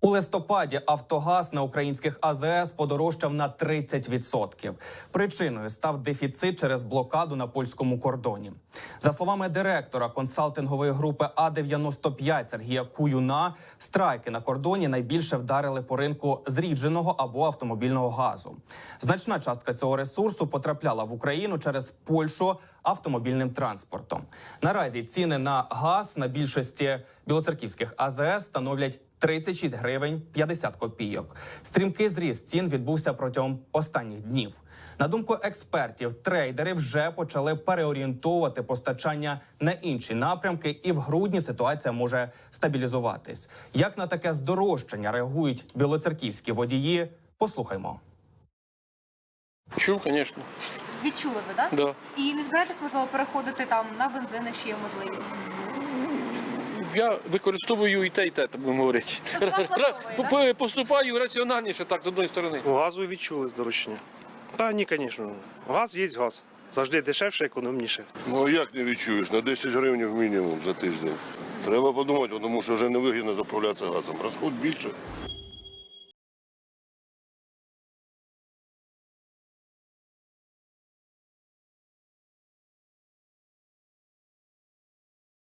У листопаді Автогаз на українських АЗС подорожчав на 30%. Причиною став дефіцит через блокаду на польському кордоні. За словами директора консалтингової групи А 95 Сергія Куюна, страйки на кордоні найбільше вдарили по ринку зрідженого або автомобільного газу. Значна частка цього ресурсу потрапляла в Україну через Польщу автомобільним транспортом. Наразі ціни на газ на більшості білоцерківських АЗС становлять 36 гривень 50 копійок. Стрімкий зріст цін відбувся протягом останніх днів. На думку експертів, трейдери вже почали переорієнтовувати постачання на інші напрямки, і в грудні ситуація може стабілізуватись. Як на таке здорожчання реагують білоцерківські водії? Послухаймо. Чув, звісно. Відчули ви, так? Да. І не збираєтесь, можливо, переходити там на бензин, якщо є можливість. Я використовую і те, і те, так будемо говорити. Тобто Поступаю раціональніше, так, з одної сторони. У газу відчули здорожчання. Та ні, звісно. Газ є газ. Завжди дешевше, економніше. Ну а як не відчуєш? На 10 гривень мінімум за тиждень. Треба подумати, тому що вже не вигідно заправлятися газом. Розход більше.